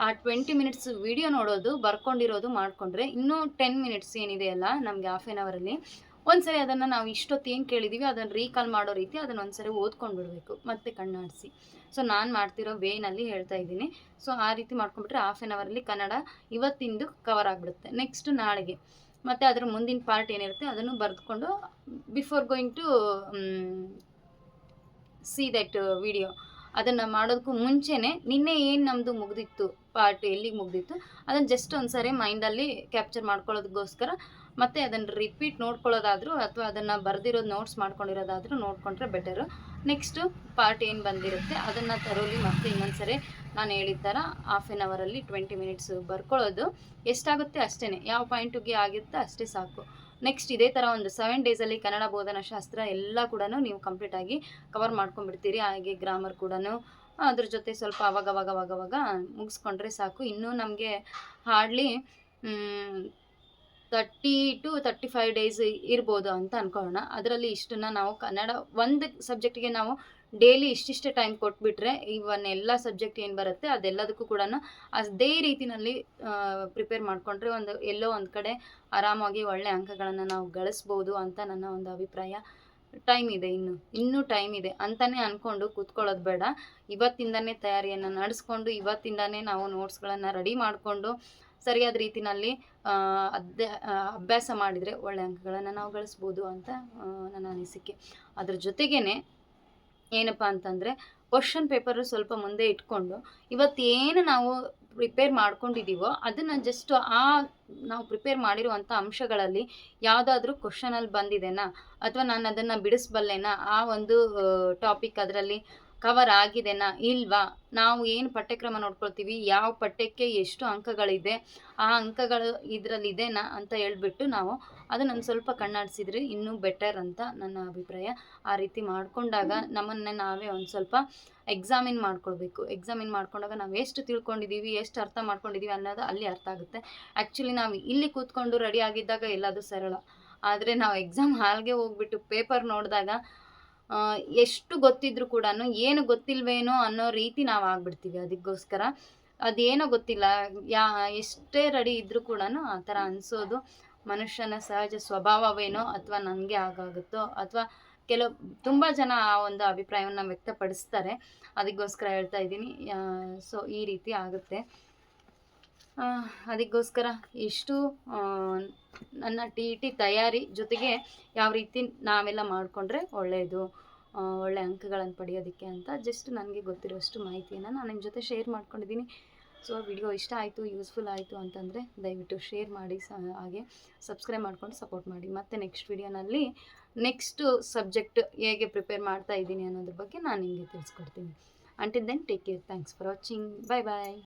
ಆ ಟ್ವೆಂಟಿ ಮಿನಿಟ್ಸ್ ವಿಡಿಯೋ ನೋಡೋದು, ಬರ್ಕೊಂಡಿರೋದು ಮಾಡಿಕೊಂಡ್ರೆ ಇನ್ನೂ ಟೆನ್ ಮಿನಿಟ್ಸ್ ಏನಿದೆಯಲ್ಲ ನಮಗೆ ಹಾಫ್ ಆನ್ ಅವರಲ್ಲಿ ಒಂದ್ಸರಿ ಅದನ್ನು ನಾವು ಇಷ್ಟೊತ್ತು ಏನು ಕೇಳಿದ್ದೀವಿ ಅದನ್ನು ರೀಕಾಲ್ ಮಾಡೋ ರೀತಿ ಅದನ್ನು ಒಂದ್ಸರಿ ಓದ್ಕೊಂಡು ಬಿಡಬೇಕು ಮತ್ತೆ ಕಣ್ಣಾಡಿಸಿ. ಸೊ ನಾನು ಮಾಡ್ತಿರೋ ವೇನಲ್ಲಿ ಹೇಳ್ತಾ ಇದ್ದೀನಿ. ಸೊ ಆ ರೀತಿ ಮಾಡ್ಕೊಂಡ್ಬಿಟ್ರೆ ಹಾಫ್ ಆನ್ ಅವರಲ್ಲಿ ಕನ್ನಡ ಇವತ್ತಿಂದು ಕವರ್ ಆಗಿಬಿಡುತ್ತೆ. ನೆಕ್ಸ್ಟ್ ನಾಳೆಗೆ. ಮತ್ತು ಅದರ ಮುಂದಿನ ಪಾರ್ಟ್ ಏನಿರುತ್ತೆ ಅದನ್ನು ಬರೆದುಕೊಂಡು before going to see that video ಅದನ್ನು ಮಾಡೋದಕ್ಕೂ ಮುಂಚೆನೇ ನಿನ್ನೆ ಏನು ನಮ್ಮದು ಮುಗ್ದಿತ್ತು ಪಾರ್ಟ್ ಎಲ್ಲಿಗೆ ಮುಗ್ದಿತ್ತು, ಅದನ್ನು ಜಸ್ಟ್ ಒಂದ್ಸರಿ ಮೈಂಡಲ್ಲಿ ಕ್ಯಾಪ್ಚರ್ ಮಾಡ್ಕೊಳ್ಳೋದಕ್ಕೋಸ್ಕರ ಮತ್ತೆ ಅದನ್ನು ರಿಪೀಟ್ ನೋಡ್ಕೊಳ್ಳೋದಾದರೂ ಅಥವಾ ಅದನ್ನು ಬರೆದಿರೋದು ನೋಟ್ಸ್ ಮಾಡ್ಕೊಂಡಿರೋದಾದರೂ ನೋಡಿಕೊಂಡ್ರೆ ಬೆಟರು ನೆಕ್ಸ್ಟು ಪಾರ್ಟ್ ಏನು ಬಂದಿರುತ್ತೆ, ಅದನ್ನು ತರೋಲಿ ಮತ್ತೆ ಇನ್ನೊಂದ್ಸರಿ ನಾನು ಹೇಳಿದ ಥರ ಹಾಫ್ ಆನ್ ಅವರಲ್ಲಿ ಟ್ವೆಂಟಿ ಮಿನಿಟ್ಸ್ ಬರ್ಕೊಳ್ಳೋದು. ಎಷ್ಟಾಗುತ್ತೆ ಅಷ್ಟೇ ಯಾವ ಪಾಯಿಂಟಿಗೆ ಆಗುತ್ತೆ ಅಷ್ಟೇ ಸಾಕು. ನೆಕ್ಸ್ಟ್ ಇದೇ ಥರ ಒಂದು ಸೆವೆನ್ ಡೇಸಲ್ಲಿ ಕನ್ನಡ ಬೋಧನಾ ಶಾಸ್ತ್ರ ಎಲ್ಲ ಕೂಡ ನೀವು ಕಂಪ್ಲೀಟಾಗಿ ಕವರ್ ಮಾಡ್ಕೊಂಡ್ಬಿಡ್ತೀರಿ. ಹಾಗೆ ಗ್ರಾಮರ್ ಕೂಡ ಅದ್ರ ಜೊತೆ ಸ್ವಲ್ಪ ಅವಾಗ ಅವಾಗ ಅವಾಗ ಮುಗಿಸ್ಕೊಂಡ್ರೆ ಸಾಕು. ಇನ್ನೂ ನಮಗೆ hardly thirty two thirty five days ಇರ್ಬೋದು ಅಂತ ಅಂದ್ಕೊಳ್ಳೋಣ ಅದರಲ್ಲಿ ಇಷ್ಟನ್ನ ನಾವು ಕನ್ನಡ ಒಂದು ಸಬ್ಜೆಕ್ಟಿಗೆ ನಾವು ಡೈಲಿ ಇಷ್ಟಿಷ್ಟೇ ಟೈಮ್ ಕೊಟ್ಬಿಟ್ರೆ ಇವನ್ ಎಲ್ಲ ಸಬ್ಜೆಕ್ಟ್ ಏನು ಬರುತ್ತೆ ಅದೆಲ್ಲದಕ್ಕೂ ಕೂಡ ಅದೇ ರೀತಿನಲ್ಲಿ ಪ್ರಿಪೇರ್ ಮಾಡಿಕೊಂಡ್ರೆ ಒಂದು ಎಲ್ಲೋ ಒಂದು ಕಡೆ ಆರಾಮಾಗಿ ಒಳ್ಳೆ ಅಂಕಗಳನ್ನು ನಾವು ಗಳಿಸ್ಬೋದು ಅಂತ ನನ್ನ ಒಂದು ಅಭಿಪ್ರಾಯ. ಟೈಮ್ ಇದೆ ಇನ್ನು, ಇನ್ನೂ ಟೈಮ್ ಇದೆ ಅಂತಲೇ ಅಂದ್ಕೊಂಡು ಕೂತ್ಕೊಳ್ಳೋದು ಬೇಡ. ಇವತ್ತಿಂದನೇ ತಯಾರಿಯನ್ನು ನಡೆಸ್ಕೊಂಡು, ಇವತ್ತಿಂದನೇ ನಾವು ನೋಟ್ಸ್ಗಳನ್ನು ರೆಡಿ ಮಾಡಿಕೊಂಡು ಸರಿಯಾದ ರೀತಿನಲ್ಲಿ ಅದೇ ಅಭ್ಯಾಸ ಮಾಡಿದರೆ ಒಳ್ಳೆ ಅಂಕಗಳನ್ನು ನಾವು ಗಳಿಸ್ಬೋದು ಅಂತ ನನ್ನ ಅನಿಸಿಕೆ. ಅದ್ರ ಜೊತೆಗೇನೆ ಏನಪ್ಪ ಅಂತಂದರೆ ಕ್ವಶನ್ ಪೇಪರು ಸ್ವಲ್ಪ ಮುಂದೆ ಇಟ್ಕೊಂಡು, ಇವತ್ತೇನು ನಾವು ಪ್ರಿಪೇರ್ ಮಾಡ್ಕೊಂಡಿದ್ದೀವೋ ಅದನ್ನು ಜಸ್ಟ್ ಆ, ನಾವು ಪ್ರಿಪೇರ್ ಮಾಡಿರುವಂಥ ಅಂಶಗಳಲ್ಲಿ ಯಾವುದಾದ್ರೂ ಕ್ವಶನಲ್ಲಿ ಬಂದಿದೆನಾ? ಅಥವಾ ನಾನು ಅದನ್ನು ಬಿಡಿಸ್ಬಲ್ಲೆನಾ? ಆ ಒಂದು ಟಾಪಿಕ್ ಅದರಲ್ಲಿ ಕವರ್ ಆಗಿದೆನಾ? ಇಲ್ವಾ? ನಾವು ಏನು ಪಠ್ಯಕ್ರಮ ನೋಡ್ಕೊಳ್ತೀವಿ? ಯಾವ ಪಠ್ಯಕ್ಕೆ ಎಷ್ಟು ಅಂಕಗಳಿದೆ? ಆ ಅಂಕಗಳು ಇದರಲ್ಲಿ ಇದೆನಾ ಅಂತ ಹೇಳ್ಬಿಟ್ಟು ನಾವು ಅದನ್ನು ಸ್ವಲ್ಪ ಕಣ್ಣಾಡಿಸಿದ್ರೆ ಇನ್ನೂ ಬೆಟರ್ ಅಂತ ನನ್ನ ಅಭಿಪ್ರಾಯ. ಆ ರೀತಿ ಮಾಡಿಕೊಂಡಾಗ ನಮ್ಮನ್ನೇ ನಾವೇ ಒಂದು ಸ್ವಲ್ಪ ಎಕ್ಸಾಮಿನ್ ಮಾಡ್ಕೊಳ್ಬೇಕು. ಎಕ್ಸಾಮಿನ್ ಮಾಡ್ಕೊಂಡಾಗ ನಾವು ಎಷ್ಟು ತಿಳ್ಕೊಂಡಿದ್ದೀವಿ ಎಷ್ಟು ಅರ್ಥ ಮಾಡ್ಕೊಂಡಿದ್ದೀವಿ ಅನ್ನೋದು ಅಲ್ಲಿ ಅರ್ಥ ಆಗುತ್ತೆ. ಆ್ಯಕ್ಚುಲಿ ನಾವು ಇಲ್ಲಿ ಕೂತ್ಕೊಂಡು ರೆಡಿ ಆಗಿದ್ದಾಗ ಎಲ್ಲದು ಸರಳ. ಆದರೆ ನಾವು ಎಕ್ಸಾಮ್ ಹಾಲ್ಗೆ ಹೋಗ್ಬಿಟ್ಟು ಪೇಪರ್ ನೋಡಿದಾಗ ಎಷ್ಟು ಗೊತ್ತಿದ್ರು ಕೂಡ ಏನು ಗೊತ್ತಿಲ್ವೇನೋ ಅನ್ನೋ ರೀತಿ ನಾವು ಆಗ್ಬಿಡ್ತೀವಿ ಅದಕ್ಕೋಸ್ಕರ. ಅದೇನೋ ಗೊತ್ತಿಲ್ಲ, ಯಾ, ಎಷ್ಟೇ ರೆಡಿ ಇದ್ದರೂ ಕೂಡ ಆ ಥರ ಅನಿಸೋದು ಮನುಷ್ಯನ ಸಹಜ ಸ್ವಭಾವವೇನೋ ಅಥವಾ ನನಗೆ ಆಗಾಗುತ್ತೋ ಅಥವಾ ಕೆಲವು, ತುಂಬ ಜನ ಆ ಒಂದು ಅಭಿಪ್ರಾಯವನ್ನು ವ್ಯಕ್ತಪಡಿಸ್ತಾರೆ. ಅದಕ್ಕೋಸ್ಕರ ಹೇಳ್ತಾ ಇದ್ದೀನಿ. ಸೊ ಈ ರೀತಿ ಆಗುತ್ತೆ. ಅದಕ್ಕೋಸ್ಕರ ಇಷ್ಟು ನನ್ನ ಟಿ ಟಿ ತಯಾರಿ ಜೊತೆಗೆ ಯಾವ ರೀತಿ ನಾವೆಲ್ಲ ಮಾಡಿಕೊಂಡ್ರೆ ಒಳ್ಳೆಯದು ಒಳ್ಳೆ ಅಂಕಗಳನ್ನು ಪಡೆಯೋದಕ್ಕೆ ಅಂತ ಜಸ್ಟ್ ನನಗೆ ಗೊತ್ತಿರೋಷ್ಟು ಮಾಹಿತಿಯನ್ನು ನಾನು ನಿಮ್ಮ ಜೊತೆ ಶೇರ್ ಮಾಡ್ಕೊಂಡಿದ್ದೀನಿ. ಸೊ ವಿಡಿಯೋ ಇಷ್ಟ ಆಯಿತು ಯೂಸ್ಫುಲ್ ಆಯಿತು ಅಂತಂದರೆ ದಯವಿಟ್ಟು ಶೇರ್ ಮಾಡಿ, ಸ, ಹಾಗೆ ಸಬ್ಸ್ಕ್ರೈಬ್ ಮಾಡ್ಕೊಂಡು ಸಪೋರ್ಟ್ ಮಾಡಿ. ಮತ್ತು ನೆಕ್ಸ್ಟ್ ವಿಡಿಯೋನಲ್ಲಿ ನೆಕ್ಸ್ಟು ಸಬ್ಜೆಕ್ಟ್ ಹೇಗೆ ಪ್ರಿಪೇರ್ ಮಾಡ್ತಾ ಇದ್ದೀನಿ ಅನ್ನೋದ್ರ ಬಗ್ಗೆ ನಾನು ನಿಮಗೆ ತಿಳಿಸ್ಕೊಡ್ತೀನಿ. Until then take care thanks for watching bye bye